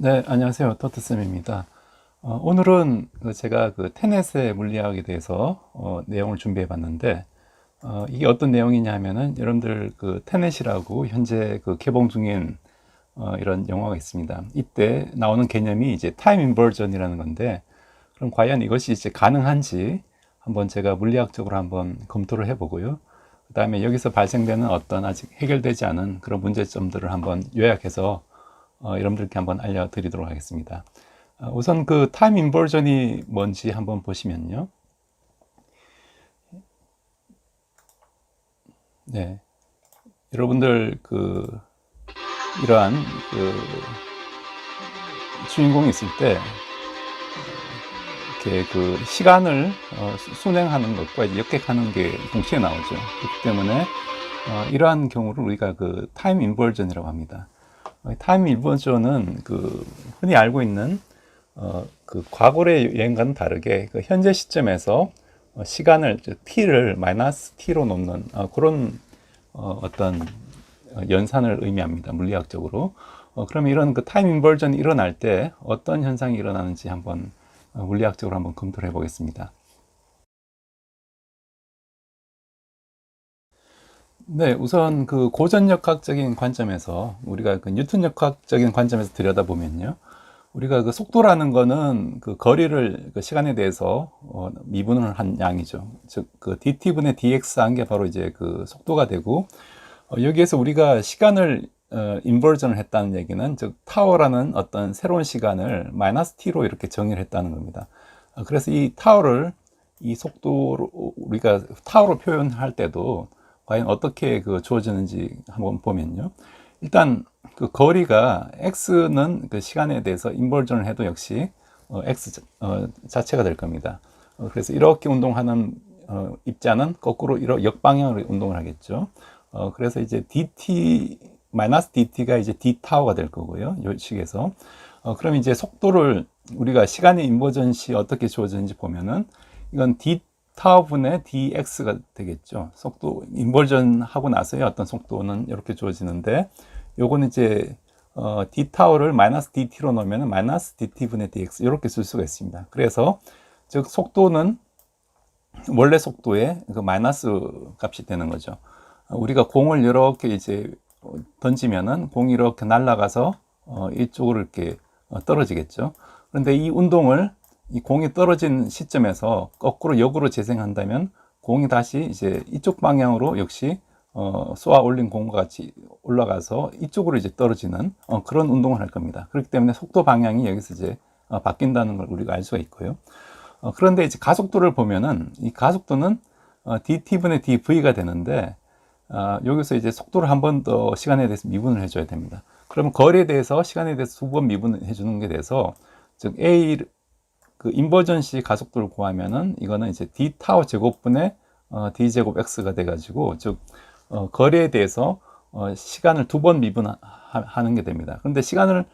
네, 안녕하세요. 토트쌤입니다. 어, 오늘은 그 제가 그 테넷의 물리학에 대해서 어, 내용을 준비해 봤는데, 어, 이게 어떤 내용이냐 하면은 여러분들 그 테넷이라고 현재 그 개봉 중인 어, 이런 영화가 있습니다. 이때 나오는 개념이 이제 타임 인버전이라는 건데, 그럼 과연 이것이 이제 가능한지 한번 제가 물리학적으로 한번 검토를 해 보고요. 그 다음에 여기서 발생되는 어떤 아직 해결되지 않은 그런 문제점들을 한번 요약해서 어, 여러분들께 한번 알려드리도록 하겠습니다. 어, 우선 그 타임 인버전이 뭔지 한번 보시면요. 네. 여러분들 그 이러한 그 주인공이 있을 때 이렇게 그 시간을 어, 수- 순행하는 것과 이제 역객하는 게 동시에 나오죠. 그렇기 때문에 어, 이러한 경우를 우리가 그 타임 인버전이라고 합니다. 어, 타임 인버전은 그 흔히 알고 있는 어, 그 과거의 여행과는 다르게 그 현재 시점에서 어, 시간을 즉 t를 마이너스 t로 놓는 어, 그런 어, 어떤 어, 연산을 의미합니다. 물리학적으로. 어, 그러면 이런 그 타임 인버전이 일어날 때 어떤 현상이 일어나는지 한번 어, 물리학적으로 한번 검토를 해 보겠습니다. 네, 우선 그 고전 역학적인 관점에서 우리가 그 뉴턴 역학적인 관점에서 들여다보면요. 우리가 그 속도라는 거는 그 거리를 그 시간에 대해서 어, 미분을 한 양이죠. 즉 그 dt분의 dx 한 게 바로 이제 그 속도가 되고 어, 여기에서 우리가 시간을 어, 인버전을 했다는 얘기는 즉 타워라는 어떤 새로운 시간을 마이너스 t로 이렇게 정의를 했다는 겁니다. 어, 그래서 이 타워를 이 속도로 우리가 타워로 표현할 때도 과연 어떻게 그 주어지는지 한번 보면요. 일단 그 거리가 x는 그 시간에 대해서 인버전을 해도 역시 어, x 자- 어, 자체가 될 겁니다. 어, 그래서 이렇게 운동하는 어, 입자는 거꾸로 이렇게 역방향으로 운동을 하겠죠. 어, 그래서 이제 dt 마이너스 dt가 이제 d 타워가 될 거고요. 이 식에서 어, 그럼 이제 속도를 우리가 시간의 인버전 시 어떻게 주어지는지 보면은 이건 d 타워분의 dx가 되겠죠. 속도 인버전 하고 나서의 어떤 속도는 이렇게 주어지는데 요거는 이제 어, d 타워를 마이너스 dt로 넣으면 마이너스 dt분의 dx 이렇게 쓸 수가 있습니다. 그래서 즉 속도는 원래 속도의 그 마이너스 값이 되는 거죠. 어, 우리가 공을 이렇게 이제 어, 던지면은 공이 이렇게 날아가서 어, 이쪽으로 이렇게 어, 떨어지겠죠. 그런데 이 운동을 이 공이 떨어진 시점에서 거꾸로 역으로 재생한다면 공이 다시 이제 이쪽 방향으로 역시 어, 쏘아 올린 공과 같이 올라가서 이쪽으로 이제 떨어지는 어, 그런 운동을 할 겁니다. 그렇기 때문에 속도 방향이 여기서 이제 어, 바뀐다는 걸 우리가 알 수가 있고요. 어, 그런데 이제 가속도를 보면은 이 가속도는 어, dt분의 dv가 되는데 아, 여기서 이제 속도를 한 번 더 시간에 대해서 미분을 해줘야 됩니다. 그러면 거리에 대해서 시간에 대해서 두 번 미분을 해주는 게 돼서 즉 a 그 인버전 시 가속도를 구하면은 이거는 이제 d 타워 제곱분의 어, d 제곱 x가 돼가지고 즉 어, 거리에 대해서 어, 시간을 두 번 미분하는 게 됩니다. 그런데 시간을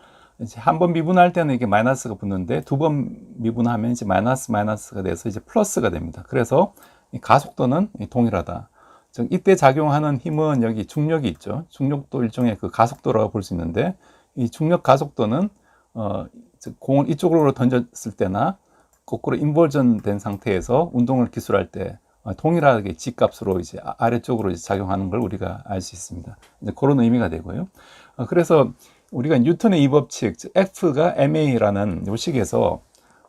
이제 한 번 미분할 때는 이게 마이너스가 붙는데 두 번 미분하면 이제 마이너스 마이너스가 돼서 이제 플러스가 됩니다. 그래서 이 가속도는 이 동일하다. 즉 이때 작용하는 힘은 여기 중력이 있죠. 중력도 일종의 그 가속도라고 볼 수 있는데 이 중력 가속도는 어, 즉 공을 이쪽으로 던졌을 때나 거꾸로 인버전 된 상태에서 운동을 기술할 때 어, 동일하게 G값으로 이제 아- 아래쪽으로 이제 작용하는 걸 우리가 알 수 있습니다. 이제 그런 의미가 되고요. 어, 그래서 우리가 뉴턴의 이 법칙, 즉 F가 ma라는 요 식에서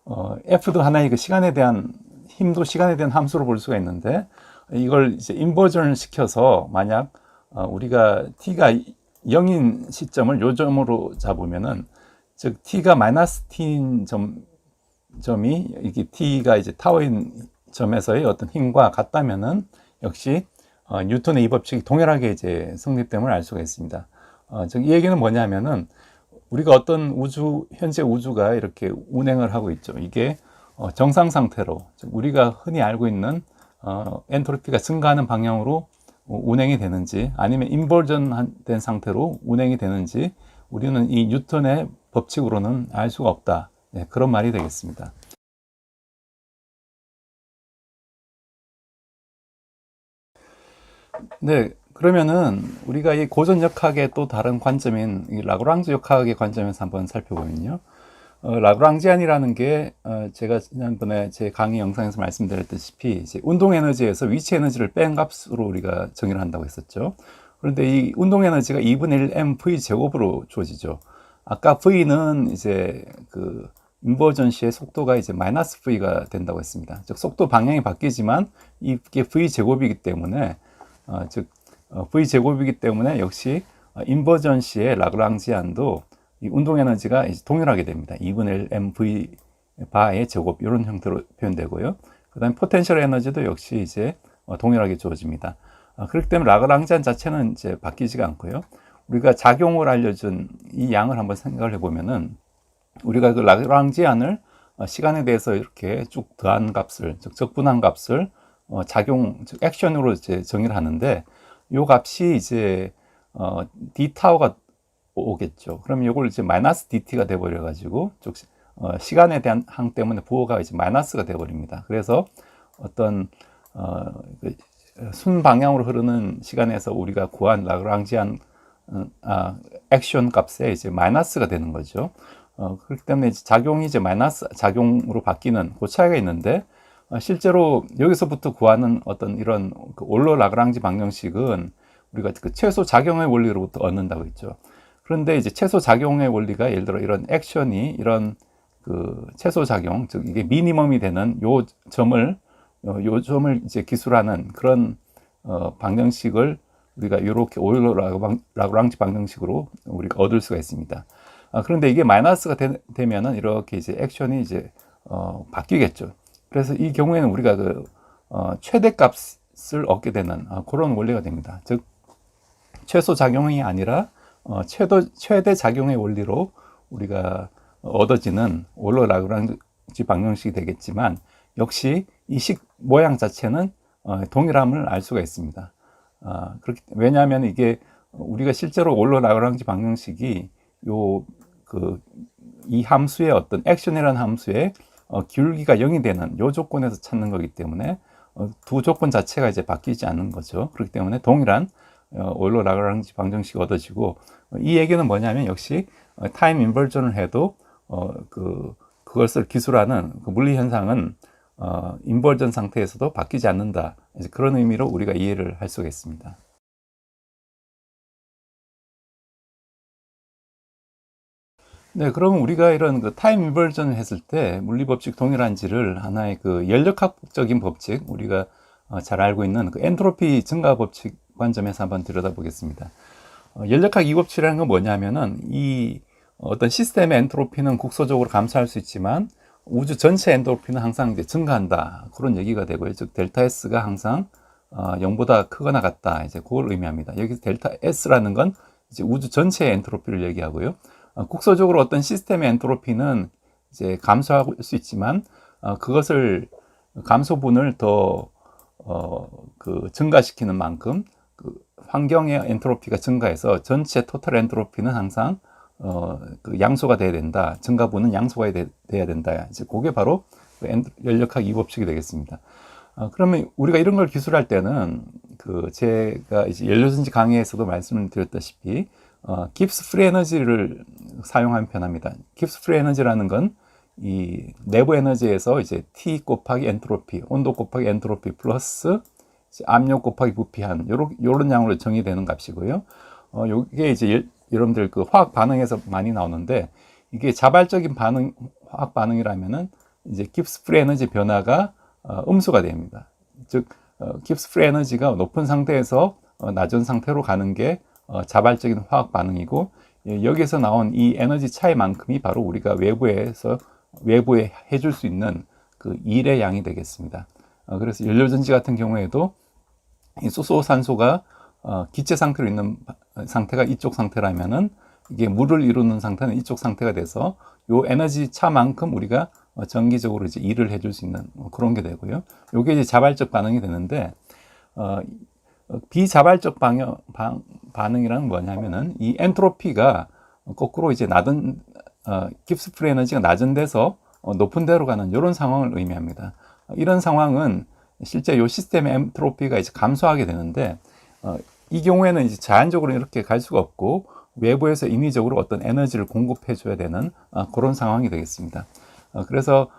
어, F도 하나의 그 시간에 대한 힘도 시간에 대한 함수로 볼 수가 있는데 이걸 이제 인버전을 시켜서 만약 어, 우리가 t가 0인 시점을 요 점으로 잡으면은 즉 t가 마이너스 t인 점 점이 이게 t가 이제 타워인 점에서의 어떤 힘과 같다면은 역시 어, 뉴턴의 이 법칙이 동일하게 이제 성립됨을 알 수가 있습니다. 어, 즉 이 얘기는 뭐냐면은 우리가 어떤 우주 현재 우주가 이렇게 운행을 하고 있죠. 이게 어, 정상 상태로 즉 우리가 흔히 알고 있는 어, 엔트로피가 증가하는 방향으로 어, 운행이 되는지 아니면 인버전 된 상태로 운행이 되는지 우리는 이 뉴턴의 법칙으로는 알 수가 없다. 네, 그런 말이 되겠습니다. 네, 그러면은 우리가 이 고전 역학의 또 다른 관점인 이 라그랑지 역학의 관점에서 한번 살펴보면요. 어, 라그랑지안이라는 게 어, 제가 지난번에 제 강의 영상에서 말씀드렸다시피 이제 운동 에너지에서 위치 에너지를 뺀 값으로 우리가 정의를 한다고 했었죠. 그런데 이 운동 에너지가 2분의 1 mv 제곱으로 주어지죠. 아까 v는 이제 그 인버전 시의 속도가 이제 마이너스 v가 된다고 했습니다. 즉 속도 방향이 바뀌지만 이게 v 제곱이기 때문에 어, 즉 어, v 제곱이기 때문에 역시 어, 인버전 시의 라그랑지안도 이 운동 에너지가 이제 동일하게 됩니다. 2분의 1 mv 바의 제곱 이런 형태로 표현되고요. 그다음 포텐셜 에너지도 역시 이제 어, 동일하게 주어집니다. 어, 그렇기 때문에 라그랑지안 자체는 이제 바뀌지가 않고요. 우리가 작용을 알려준 이 양을 한번 생각을 해보면은 우리가 그 라그랑지안을 어, 시간에 대해서 이렇게 쭉 더한 값을 즉 적분한 값을 어, 작용 즉 액션으로 이제 정의를 하는데 요 값이 이제 어, d 타워가 오겠죠. 그러면 이걸 이제 마이너스 dt가 돼 버려 가지고 즉 어, 시간에 대한 항 때문에 부호가 이제 마이너스가 돼 버립니다. 그래서 어떤 어, 그순 방향으로 흐르는 시간에서 우리가 구한 라그랑지안 어, 아, 액션 값에 이제 마이너스가 되는 거죠. 어, 그렇기 때문에 작용이 이제 마이너스 작용으로 바뀌는 그 차이가 있는데 어, 실제로 여기서부터 구하는 어떤 이런 그 올로 라그랑지 방정식은 우리가 그 최소 작용의 원리로부터 얻는다고 했죠. 그런데 이제 최소 작용의 원리가 예를 들어 이런 액션이 이런 그 최소 작용, 즉 이게 미니멈이 되는 요 점을 어, 요 점을 이제 기술하는 그런 어, 방정식을 우리가 이렇게 오일러 라그랑지 방정식으로 우리가 얻을 수가 있습니다. 아, 그런데 이게 마이너스가 되, 면은 이렇게 이제 액션이 이제 어, 바뀌겠죠. 그래서 이 경우에는 우리가 그 어, 최대값을 얻게 되는 아, 그런 원리가 됩니다. 즉 최소 작용이 아니라 어, 최도, 최대 작용의 원리로 우리가 얻어지는 올러 라그랑지 방정식이 되겠지만 역시 이 식 모양 자체는 어, 동일함을 알 수가 있습니다. 아, 그렇기 왜냐하면 이게 우리가 실제로 올러 라그랑지 방정식이 요 그 이 함수의 어떤 액션이라는 함수의 어, 기울기가 0이 되는 요 조건에서 찾는 거기 때문에 어, 두 조건 자체가 이제 바뀌지 않는 거죠. 그렇기 때문에 동일한 어, 올러 라그랑지 방정식이 얻어지고 어, 이 얘기는 뭐냐면 역시 어, 타임 인버전을 해도 어, 그 그것을 기술하는 그 물리 현상은 어, 인버전 상태에서도 바뀌지 않는다. 그런 의미로 우리가 이해를 할 수가 있습니다. 네, 그럼 우리가 이런 그 타임 인버전을 했을 때 물리 법칙 동일한지를 하나의 그 연력학적인 법칙, 우리가 어, 잘 알고 있는 그 엔트로피 증가 법칙 관점에서 한번 들여다보겠습니다. 어, 연력학 이 법칙이라는 건 뭐냐면은 이 어떤 시스템의 엔트로피는 국소적으로 감소할 수 있지만 우주 전체 엔트로피는 항상 이제 증가한다. 그런 얘기가 되고요. 즉, 델타 S가 항상 어, 0보다 크거나 같다. 이제 그걸 의미합니다. 여기서 델타 S라는 건 이제 우주 전체의 엔트로피를 얘기하고요. 어, 국소적으로 어떤 시스템의 엔트로피는 이제 감소할 수 있지만 어, 그것을 감소분을 더 어, 그 증가시키는 만큼 그 환경의 엔트로피가 증가해서 전체 토탈 엔트로피는 항상 어, 그 양소가 돼야 된다. 증가분은 양소가 돼, 돼야 된다. 이제 그게 바로 그 연력학 이법칙이 되겠습니다. 어, 그러면 우리가 이런 걸 기술할 때는 그 제가 이제 연료전지 강의에서도 말씀을 드렸다시피 어, 깁스 프리 에너지를 사용하면 편합니다. 깁스 프리 에너지라는 건 이 내부 에너지에서 이제 T 곱하기 엔트로피, 온도 곱하기 엔트로피 플러스 압력 곱하기 부피한 요런 요런 양으로 정의되는 값이고요. 어, 요게 이제 여러분들 그 화학 반응에서 많이 나오는데 이게 자발적인 반응 화학 반응이라면은 이제 깁스 프리 에너지 변화가 어, 음수가 됩니다. 즉 어, 깁스 프리 에너지가 높은 상태에서 어, 낮은 상태로 가는 게 어, 자발적인 화학 반응이고 예, 여기서 나온 이 에너지 차이만큼이 바로 우리가 외부에서 외부에 해줄 수 있는 그 일의 양이 되겠습니다. 어, 그래서 연료전지 같은 경우에도 이 수소산소가 어, 기체 상태로 있는 상태가 이쪽 상태라면은 이게 물을 이루는 상태는 이쪽 상태가 돼서 요 에너지 차만큼 우리가 어, 정기적으로 이제 일을 해줄 수 있는 뭐 그런 게 되고요. 요게 이제 자발적 반응이 되는데 어, 어 비자발적 방역, 방, 반응이란 뭐냐면은 이 엔트로피가 거꾸로 이제 낮은 어, 깁스프리 에너지가 낮은 데서 어, 높은 데로 가는 이런 상황을 의미합니다. 이런 상황은 실제 요 시스템의 엔트로피가 이제 감소하게 되는데 어, 이 경우에는 이제 자연적으로 이렇게 갈 수가 없고 외부에서 인위적으로 어떤 에너지를 공급해 줘야 되는 어, 그런 상황이 되겠습니다. 어, 그래서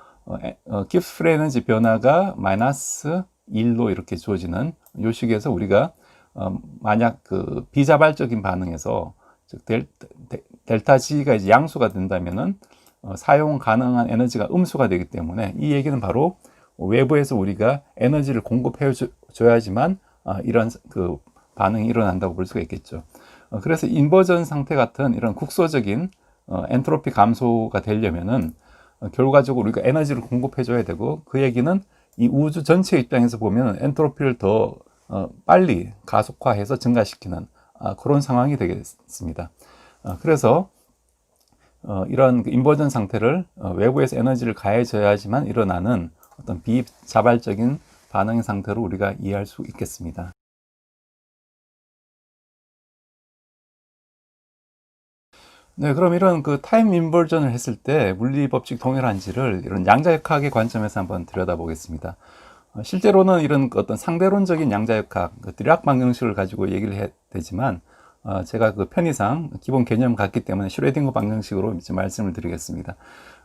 기프스 프리 에너지 변화가 마이너스 1로 이렇게 주어지는 요 식에서 우리가 어, 만약 그 비자발적인 반응에서 즉 델, 델타 G가 이제 양수가 된다면은 어, 사용 가능한 에너지가 음수가 되기 때문에 이 얘기는 바로 외부에서 우리가 에너지를 공급해 줘야지만 어, 이런 그 반응이 일어난다고 볼 수가 있겠죠. 어, 그래서 인버전 상태 같은 이런 국소적인 어, 엔트로피 감소가 되려면은 어, 결과적으로 우리가 에너지를 공급해 줘야 되고 그 얘기는 이 우주 전체 입장에서 보면 엔트로피를 더 어, 빨리 가속화해서 증가시키는 아, 그런 상황이 되겠습니다. 어, 그래서 어, 이런 그 인버전 상태를 어, 외부에서 에너지를 가해줘야지만 일어나는 어떤 비자발적인 반응의 상태로 우리가 이해할 수 있겠습니다. 네, 그럼 이런 그 타임 인버전을 했을 때 물리 법칙 동일한지를 이런 양자역학의 관점에서 한번 들여다보겠습니다. 어, 실제로는 이런 어떤 상대론적인 양자역학, 그 드리악 방정식을 가지고 얘기를 해야 되지만, 어, 제가 그 편의상 기본 개념 같기 때문에 슈레딩거 방정식으로 이제 말씀을 드리겠습니다.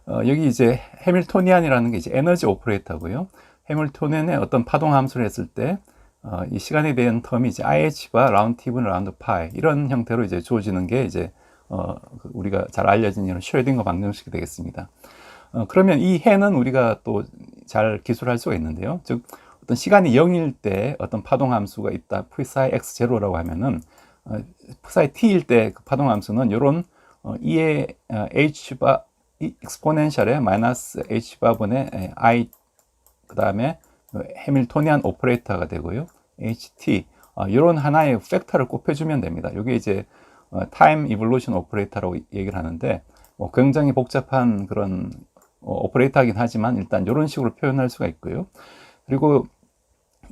어, 여기 이제 해밀토니안이라는 게 이제 에너지 오퍼레이터고요. 해밀토니안의 어떤 파동 함수를 했을 때, 어, 이 시간에 대한 텀이 이제 IH와 라운드 T분 라운드 파이 이런 형태로 이제 주어지는 게 이제 어, 그 우리가 잘 알려진 이런 슈레딩거 방정식이 되겠습니다. 어, 그러면 이 해는 우리가 또 잘 기술할 수가 있는데요. 즉 어떤 시간이 0일 때 어떤 파동 함수가 있다. psi x 제로라고 하면은 어, psi t일 때 그 파동 함수는 이런 어, 2의 어, h 바 익스포넨셜의 마이너스 h 바 분의 i 그 다음에 해밀토니안 오퍼레이터가 되고요. ht 어, 이런 하나의 팩터를 곱해주면 됩니다. 이게 이제 타임 이볼루션 오퍼레이터라고 얘기를 하는데 뭐 굉장히 복잡한 그런 어, 오퍼레이터하긴 하지만 일단 이런 식으로 표현할 수가 있고요. 그리고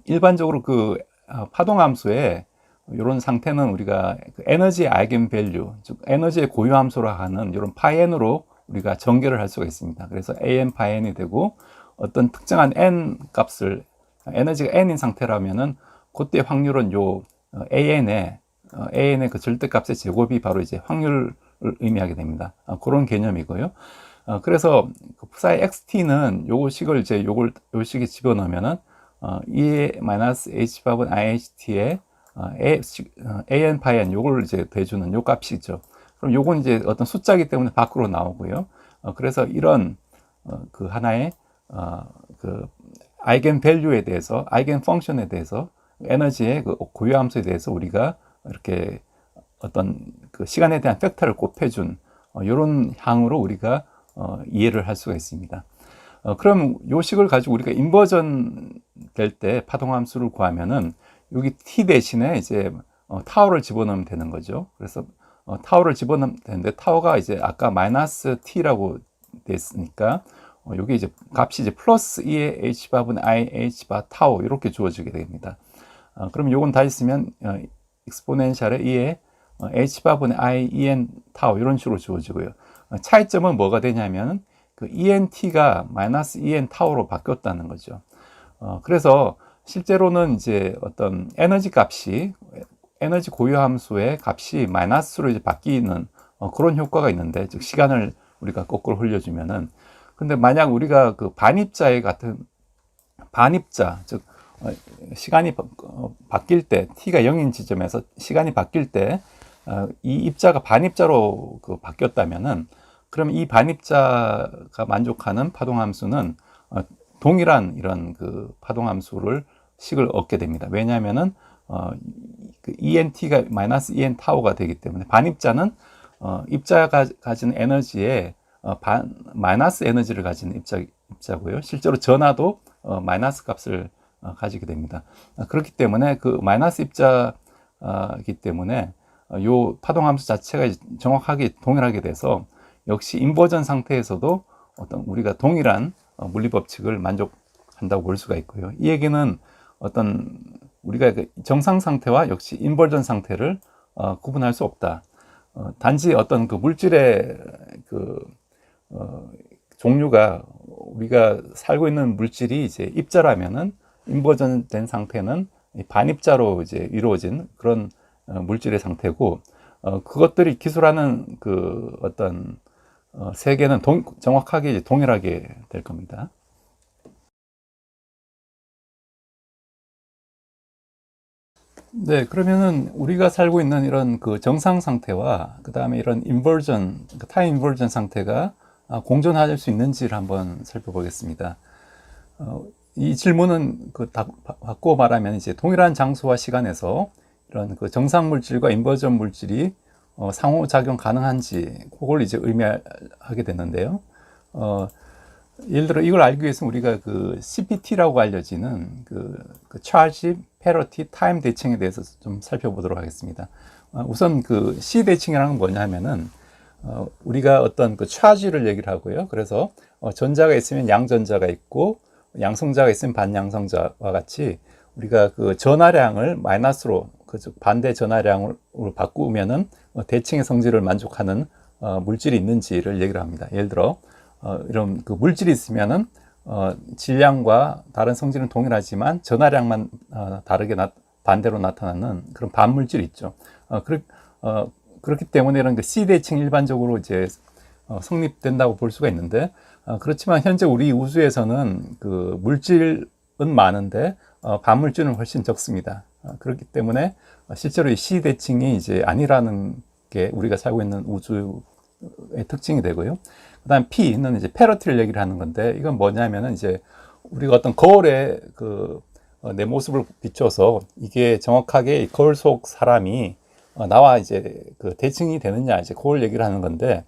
일반적으로 그 어, 파동 함수에 이런 상태는 우리가 그 에너지 아이겐 밸류, 즉 에너지의 고유 함수라 하는 이런 파이엔으로 우리가 전개를 할 수가 있습니다. 그래서 an 파이엔이 되고 어떤 특정한 n 값을 에너지가 n인 상태라면은 그때 확률은 요 an의 어, an의 그 절대값의 제곱이 바로 이제 확률을 의미하게 됩니다. 그런 개념이고요. 어, 그래서 그 psi xt는 요식을 이제 요걸 요 식에 집어넣으면은 어, e h 밥은 iht에 어, a, 어, an 파이엔 요걸 이제 대주는 요 값이죠. 그럼 요건 이제 어떤 숫자기 때문에 밖으로 나오고요. 어, 그래서 이런 어, 그 하나의 어, 그 아이겐 밸류에 대해서 아이겐 펑션에 대해서 에너지의 그 고유 함수에 대해서 우리가 이렇게 어떤 그 시간에 대한 팩터를 곱해준 어, 이런 향으로 우리가 어, 이해를 할 수가 있습니다. 어, 그럼 요 식을 가지고 우리가 인버전 될 때 파동함수를 구하면은 여기 t 대신에 이제 어, 타워를 집어넣으면 되는 거죠. 그래서 어, 타워를 집어넣으면 되는데 타워가 이제 아까 마이너스 t라고 됐으니까 어, 여기 이제 값이 이제 플러스 2의 h 바분 i h 바 타워 이렇게 주어지게 됩니다. 어, 그럼 요건 다시 쓰면 어, 익스포넨셜의 2의 어, h 바분의 i e n 타워 이런 식으로 주어지고요. 차이점은 뭐가 되냐면 그 ENT가 마이너스 EN 타워로 바뀌었다는 거죠. 어, 그래서 실제로는 이제 어떤 에너지 값이 에너지 고유 함수의 값이 마이너스로 이제 바뀌는 어, 그런 효과가 있는데 즉 시간을 우리가 거꾸로 흘려주면은 근데 만약 우리가 그 반입자의 같은 반입자 즉 어, 시간이 바, 어, 바뀔 때 t가 0인 지점에서 시간이 바뀔 때이 어, 입자가 반입자로 그 바뀌었다면은 그럼 이 반입자가 만족하는 파동 함수는 어, 동일한 이런 그 파동 함수를 식을 얻게 됩니다. 왜냐하면은 어, 그 ENT가 마이너스 EN 타워가 되기 때문에 반입자는 어, 입자가 가진 에너지에 어, 반, 마이너스 에너지를 가진 입자, 입자고요. 실제로 전하도 어, 마이너스 값을 어, 가지게 됩니다. 어, 그렇기 때문에 그 마이너스 입자이기 때문에 어, 요 파동함수 자체가 정확하게 동일하게 돼서 역시 인버전 상태에서도 어떤 우리가 동일한 어, 물리 법칙을 만족한다고 볼 수가 있고요. 이 얘기는 어떤 우리가 그 정상 상태와 역시 인버전 상태를 어, 구분할 수 없다. 어, 단지 어떤 그 물질의 그 어, 종류가 우리가 살고 있는 물질이 이제 입자라면은 인버전된 상태는 반입자로 이제 이루어진 그런 어, 물질의 상태고 어, 그것들이 기술하는 그 어떤 어, 세계는 동, 정확하게 동일하게 될 겁니다. 네, 그러면은 우리가 살고 있는 이런 그 정상 상태와 그 다음에 이런 인버전, 그 타임 인버전 상태가 아, 공존할 수 있는지를 한번 살펴보겠습니다. 어, 이 질문은 그 다, 바꿔 말하면 이제 동일한 장소와 시간에서 이런 그 정상 물질과 인버전 물질이 어, 상호작용 가능한지 그걸 이제 의미하게 됐는데요. 어, 예를 들어 이걸 알기 위해서는 우리가 그 CPT라고 알려지는 그, 그 charge, parity, time 대칭에 대해서 좀 살펴보도록 하겠습니다. 어, 우선 그 C 대칭이라는 건 뭐냐 하면은 어, 우리가 어떤 그 charge를 얘기를 하고요. 그래서 어, 전자가 있으면 양전자가 있고 양성자가 있으면 반양성자와 같이 우리가 그 전하량을 마이너스로 그즉 반대 전하량으로 바꾸면은 어, 대칭의 성질을 만족하는 어, 물질이 있는지를 얘기를 합니다. 예를 들어 어, 이런 그 물질이 있으면은 어, 질량과 다른 성질은 동일하지만 전하량만 어, 다르게 나, 반대로 나타나는 그런 반물질이 있죠. 어, 그렇, 어, 그렇기 때문에 이런 그 C 대칭 일반적으로 이제 어, 성립된다고 볼 수가 있는데 어, 그렇지만 현재 우리 우주에서는 그 물질은 많은데 어, 반물질은 훨씬 적습니다. 어, 그렇기 때문에 실제로 이 C 대칭이 이제 아니라는 게 우리가 살고 있는 우주의 특징이 되고요. 그다음 P는 이제 패러티를 얘기를 하는 건데 이건 뭐냐면은 이제 우리가 어떤 거울에 그 내 모습을 비춰서 이게 정확하게 이 거울 속 사람이 어, 나와 이제 그 대칭이 되느냐 이제 그걸 얘기를 하는 건데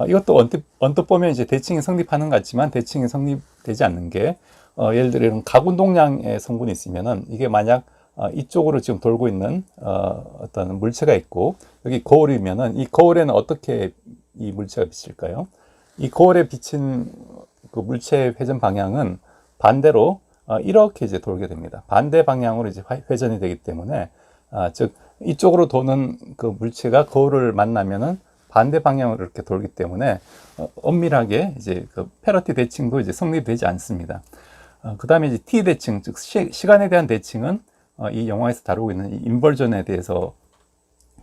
어, 이것도 언뜻, 언뜻 보면 이제 대칭이 성립하는 것 같지만 대칭이 성립되지 않는 게 어, 예를 들어 이런 가운동량의 성분이 있으면은 이게 만약 어, 이쪽으로 지금 돌고 있는 어, 어떤 물체가 있고 여기 거울이면은 이 거울에는 어떻게 이 물체가 비칠까요? 이 거울에 비친 그 물체의 회전 방향은 반대로 어, 이렇게 이제 돌게 됩니다. 반대 방향으로 이제 회전이 되기 때문에 아, 즉 이쪽으로 도는 그 물체가 거울을 만나면은 반대 방향으로 이렇게 돌기 때문에 어, 엄밀하게 이제 그 페러티 대칭도 이제 성립되지 않습니다. 어, 그 다음에 이제 T 대칭, 즉 시, 간에 대한 대칭은 어, 이 영화에서 다루고 있는 이 인버전에 대해서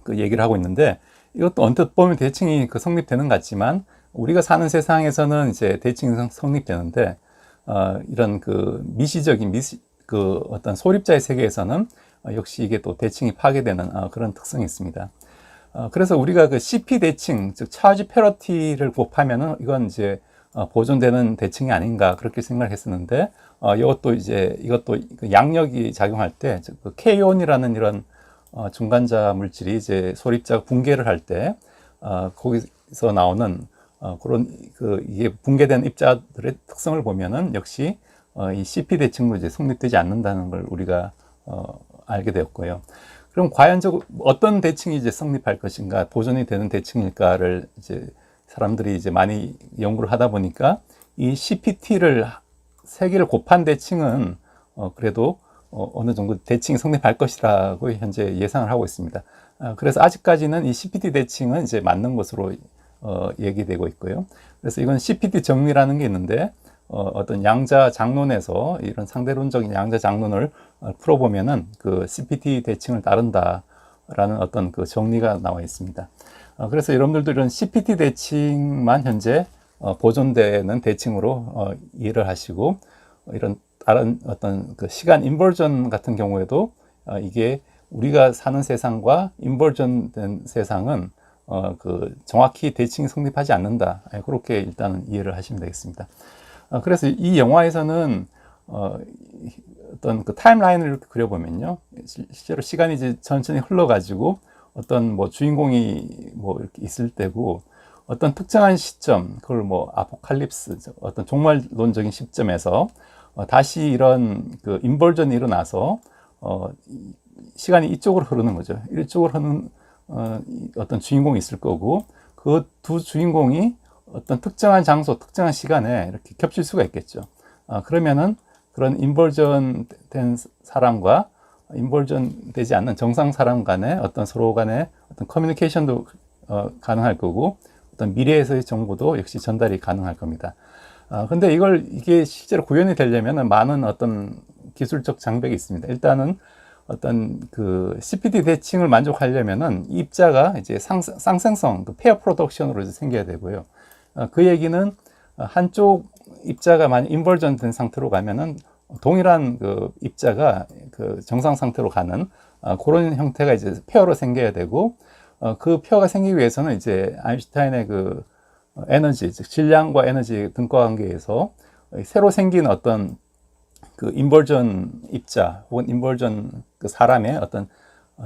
그 얘기를 하고 있는데 이것도 언뜻 보면 대칭이 그 성립되는 것 같지만 우리가 사는 세상에서는 이제 대칭이 성립되는데 어, 이런 그 미시적인 미시 그 어떤 소립자의 세계에서는 어, 역시 이게 또 대칭이 파괴되는 어, 그런 특성이 있습니다. 어, 그래서 우리가 그 CP 대칭, 즉 차지 패러티를 곱하면은 이건 이제 어, 보존되는 대칭이 아닌가 그렇게 생각을 했었는데 어, 이것도 이제 이것도 그 양력이 작용할 때그 K온이라는 이런 어, 중간자 물질이 이제 소립자 붕괴를 할때 어, 거기서 나오는 어, 그런 그 이게 붕괴된 입자들의 특성을 보면은 역시 어, 이 CP 대칭으로 이제 성립되지 않는다는 걸 우리가 어, 알게 되었고요. 그럼 과연 저 어떤 대칭이 이제 성립할 것인가, 보존이 되는 대칭일까를 이제 사람들이 이제 많이 연구를 하다 보니까 이 CPT를 세 개를 곱한 대칭은 어, 그래도 어, 어느 정도 대칭이 성립할 것이라고 현재 예상을 하고 있습니다. 어, 그래서 아직까지는 이 CPT 대칭은 이제 맞는 것으로 어, 얘기되고 있고요. 그래서 이건 CPT 정리라는 게 있는데 어, 어떤 양자 장론에서 이런 상대론적인 양자 장론을 어, 풀어보면은 그 CPT 대칭을 따른다라는 어떤 그 정리가 나와 있습니다. 어, 그래서 여러분들도 이런 CPT 대칭만 현재 어, 보존되는 대칭으로 어, 이해를 하시고 이런 다른 어떤 그 시간 인버전 같은 경우에도 어, 이게 우리가 사는 세상과 인버전 된 세상은 어, 그 정확히 대칭이 성립하지 않는다. 예, 그렇게 일단은 이해를 하시면 되겠습니다. 어, 그래서 이 영화에서는 어, 어떤 그 타임라인을 이렇게 그려보면요. 실제로 시간이 이제 천천히 흘러가지고 어떤 뭐 주인공이 뭐 이렇게 있을 때고 어떤 특정한 시점, 그걸 뭐 아포칼립스, 어떤 종말론적인 시점에서 어, 다시 이런 그 인벌전이 일어나서 어, 시간이 이쪽으로 흐르는 거죠. 이쪽으로 흐르는 어, 어떤 주인공이 있을 거고 그 두 주인공이 어떤 특정한 장소, 특정한 시간에 이렇게 겹칠 수가 있겠죠. 어, 그러면은 그런 인벌전 된 사람과 인벌전 되지 않는 정상 사람 간의 어떤 서로 간의 어떤 커뮤니케이션도 어, 가능할 거고 어떤 미래에서의 정보도 역시 전달이 가능할 겁니다. 어, 근데 이걸 이게 실제로 구현이 되려면 많은 어떤 기술적 장벽이 있습니다. 일단은 어떤 그 CPD 대칭을 만족하려면은 이 입자가 이제 상, 쌍생성, 그 페어 프로덕션으로 이제 생겨야 되고요. 어, 그 얘기는 한쪽 입자가 만약 인벌전 된 상태로 가면은 동일한 그 입자가 그 정상 상태로 가는 어, 그런 형태가 이제 페어로 생겨야 되고 어, 그 페어가 생기기 위해서는 이제 아인슈타인의 그 에너지, 즉 질량과 에너지 등과 관계에서 새로 생긴 어떤 그 인벌전 입자 혹은 인벌전 그 사람의 어떤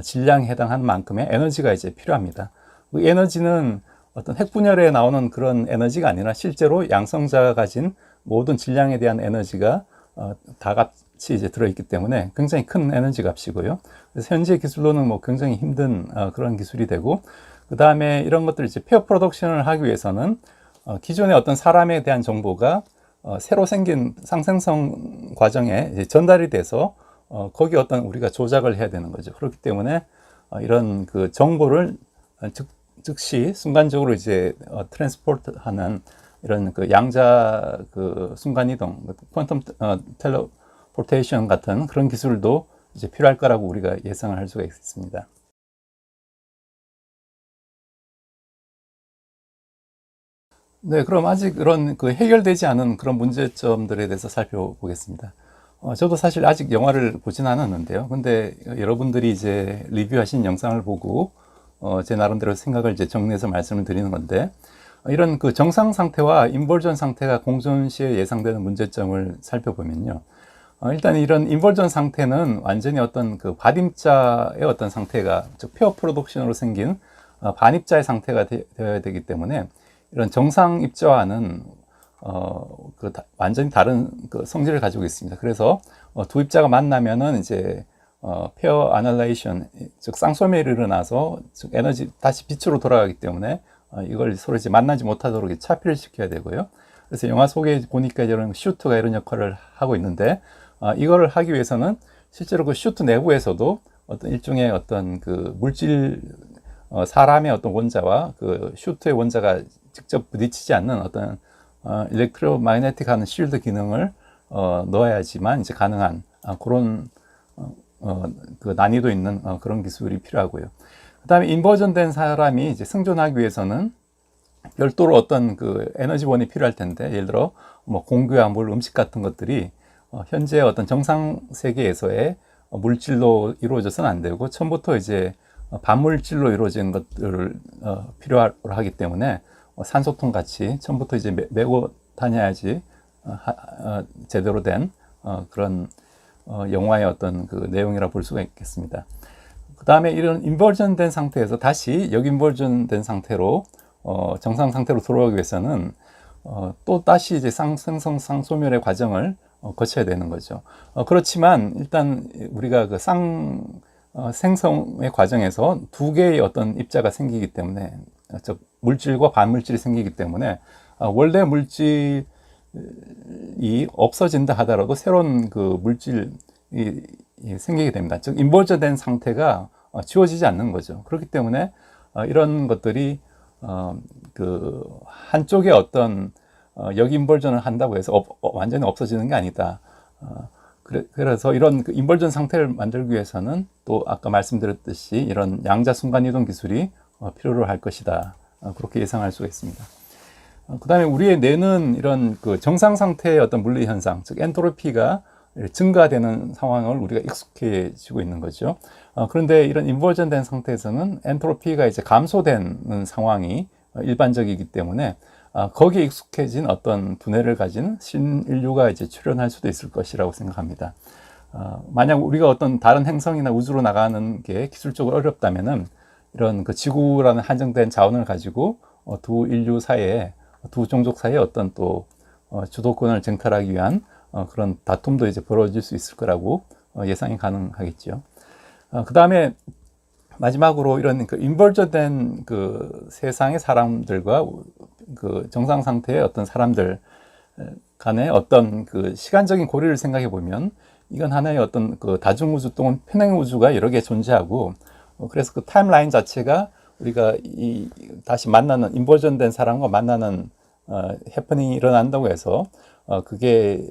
질량에 해당하는 만큼의 에너지가 이제 필요합니다. 그 에너지는 어떤 핵 분열에 나오는 그런 에너지가 아니라 실제로 양성자가 가진 모든 질량에 대한 에너지가 어, 다 같이 이제 들어있기 때문에 굉장히 큰 에너지 값이고요. 그래서 현재 기술로는 뭐 굉장히 힘든 어, 그런 기술이 되고 그 다음에 이런 것들 이제 페어 프로덕션을 하기 위해서는 어, 기존의 어떤 사람에 대한 정보가 어, 새로 생긴 상생성 과정에 전달이 돼서 어, 거기 어떤 우리가 조작을 해야 되는 거죠. 그렇기 때문에 어, 이런 그 정보를 즉, 즉시 순간적으로 이제 어, 트랜스포트 하는 이런 그 양자 그 순간 이동, 퀀텀 어, 텔레포테이션 같은 그런 기술도 이제 필요할 거라고 우리가 예상을 할 수가 있습니다. 네, 그럼 아직 그런 그 해결되지 않은 그런 문제점들에 대해서 살펴보겠습니다. 어, 저도 사실 아직 영화를 보진 않았는데요. 근데 여러분들이 이제 리뷰하신 영상을 보고 어, 제 나름대로 생각을 이제 정리해서 말씀을 드리는 건데 이런 그 정상 상태와 인벌전 상태가 공존 시에 예상되는 문제점을 살펴보면요. 어, 일단 이런 인벌전 상태는 완전히 어떤 그 반입자의 어떤 상태가 즉 페어 프로덕션으로 생긴 어, 반입자의 상태가 되, 어야 되기 때문에 이런 정상 입자와는 어, 그 다, 완전히 다른 그 성질을 가지고 있습니다. 그래서 어, 두 입자가 만나면은 이제 어, 페어 아날레이션, 즉 쌍소멸이 일어나서 즉 에너지 다시 빛으로 돌아가기 때문에 어, 이걸 서로 이제 만나지 못하도록 차피를 시켜야 되고요. 그래서 영화 속에 보니까 이런 슈트가 이런 역할을 하고 있는데 어, 이거를 하기 위해서는 실제로 그 슈트 내부에서도 어떤 일종의 어떤 그 물질 어, 사람의 어떤 원자와 그 슈트의 원자가 직접 부딪히지 않는 어떤 어, 일렉트로마그네틱 하는 쉴드 기능을 어, 넣어야지만 이제 가능한 어, 그런 어, 어, 그 난이도 있는 어, 그런 기술이 필요하고요. 그다음에 인버전된 사람이 이제 생존하기 위해서는 별도로 어떤 그 에너지원이 필요할 텐데 예를 들어 뭐 공기와 물, 음식 같은 것들이 어, 현재 어떤 정상 세계에서의 어, 물질로 이루어져서는 안 되고 처음부터 이제 어, 반물질로 이루어진 것들을 어, 필요로 하기 때문에 어, 산소통 같이 처음부터 이제 매, 고 다녀야지 어, 어, 제대로 된 어, 그런 어, 영화의 어떤 그 내용이라 볼 수가 있겠습니다. 그 다음에 이런 인버전 된 상태에서 다시 역인버전 된 상태로 어, 정상 상태로 돌아오기 위해서는 어, 또 다시 이제 쌍생성 쌍소멸의 과정을 어, 거쳐야 되는 거죠. 어, 그렇지만 일단 우리가 그 쌍 어, 생성의 과정에서 두 개의 어떤 입자가 생기기 때문에 즉 물질과 반물질이 생기기 때문에 어, 원래 물질 이 없어진다 하더라도 새로운 그 물질이 생기게 됩니다. 즉 인버저된 상태가 어, 지워지지 않는 거죠. 그렇기 때문에 어, 이런 것들이 그 한쪽에 어떤 역인벌전을 한다고 해서 완전히 없어지는 게 아니다. 그래서 이런 그 인벌전 상태를 만들기 위해서는 또 아까 말씀드렸듯이 이런 양자 순간이동 기술이 필요로 할 것이다. 어, 그렇게 예상할 수가 있습니다. 어, 그 다음에 우리의 뇌는 이런 그 정상 상태의 어떤 물리 현상, 즉 엔트로피가 증가되는 상황을 우리가 익숙해지고 있는 거죠. 어, 그런데 이런 인버전된 상태에서는 엔트로피가 이제 감소되는 상황이 일반적이기 때문에 거기에 익숙해진 어떤 두뇌를 가진 신인류가 이제 출현할 수도 있을 것이라고 생각합니다. 만약 우리가 어떤 다른 행성이나 우주로 나가는 게 기술적으로 어렵다면은 이런 그 지구라는 한정된 자원을 가지고 어, 두 인류 사이에 두 종족 사이에 어떤 또 어, 주도권을 쟁탈하기 위한 어, 그런 다툼도 이제 벌어질 수 있을 거라고 어, 예상이 가능하겠죠. 어, 그 다음에 마지막으로 이런 그 인벌저된 그 세상의 사람들과 그 정상 상태의 어떤 사람들 간의 어떤 그 시간적인 고리를 생각해 보면 이건 하나의 어떤 그 다중우주 또는 평행우주가 여러 개 존재하고 어, 그래서 그 타임라인 자체가 우리가 이 다시 만나는 인버전된 사람과 만나는 어, 해프닝이 일어난다고 해서 어, 그게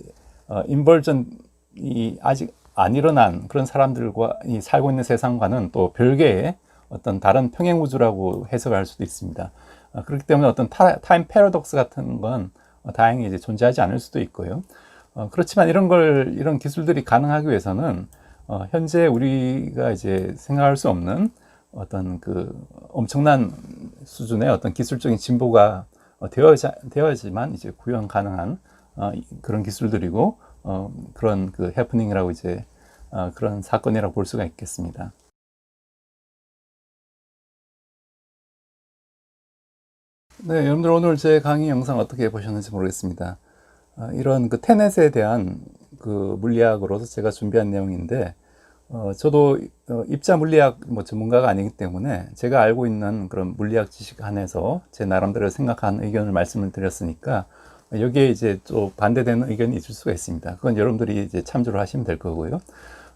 어, 인버전이 아직 안 일어난 그런 사람들과 이 살고 있는 세상과는 또 별개의 어떤 다른 평행 우주라고 해석할 수도 있습니다. 아, 그렇기 때문에 어떤 타, 타임 패러독스 같은 건 어, 다행히 이제 존재하지 않을 수도 있고요. 어, 그렇지만 이런 걸 이런 기술들이 가능하기 위해서는 어, 현재 우리가 이제 생각할 수 없는 어떤 그 엄청난 수준의 어떤 기술적인 진보가 어, 되어야, 되어야지만 이제 구현 가능한 어, 이- 그런 기술들이고 어, 그런 그 해프닝이라고 이제 어, 그런 사건이라고 볼 수가 있겠습니다. 네, 여러분들 오늘 제 강의 영상 어떻게 보셨는지 모르겠습니다. 아, 이런 그 테넷에 대한 그 물리학으로서 제가 준비한 내용인데, 어, 저도 어, 입자 물리학 뭐 전문가가 아니기 때문에 제가 알고 있는 그런 물리학 지식 안에서 제 나름대로 생각한 의견을 말씀을 드렸으니까 여기에 이제 또 반대되는 의견이 있을 수가 있습니다. 그건 여러분들이 이제 참조를 하시면 될 거고요.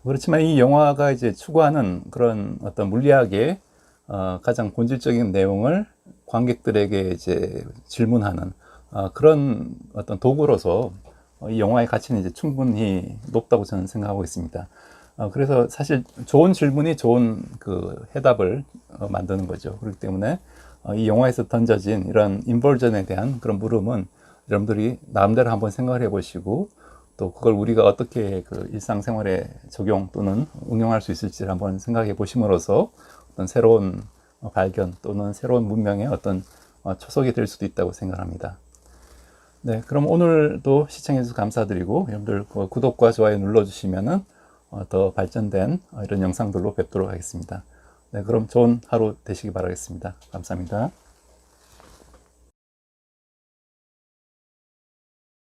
그렇지만 이 영화가 이제 추구하는 그런 어떤 물리학의 어, 가장 본질적인 내용을 관객들에게 이제 질문하는 어, 그런 어떤 도구로서 어, 이 영화의 가치는 이제 충분히 높다고 저는 생각하고 있습니다. 어, 그래서 사실 좋은 질문이 좋은 그 해답을 어, 만드는 거죠. 그렇기 때문에 어, 이 영화에서 던져진 이런 인벌전에 대한 그런 물음은 여러분들이 나름대로 한번 생각을 해보시고 또 그걸 우리가 어떻게 그 일상생활에 적용 또는 응용할 수 있을지를 한번 생각해 보심으로써 어떤 새로운 어, 발견 또는 새로운 문명의 어떤 어, 초석이 될 수도 있다고 생각합니다. 네, 그럼 오늘도 시청해주셔서 감사드리고 여러분들 그 구독과 좋아요 눌러주시면은 어, 더 발전된 어, 이런 영상들로 뵙도록 하겠습니다. 네, 그럼 좋은 하루 되시기 바라겠습니다. 감사합니다.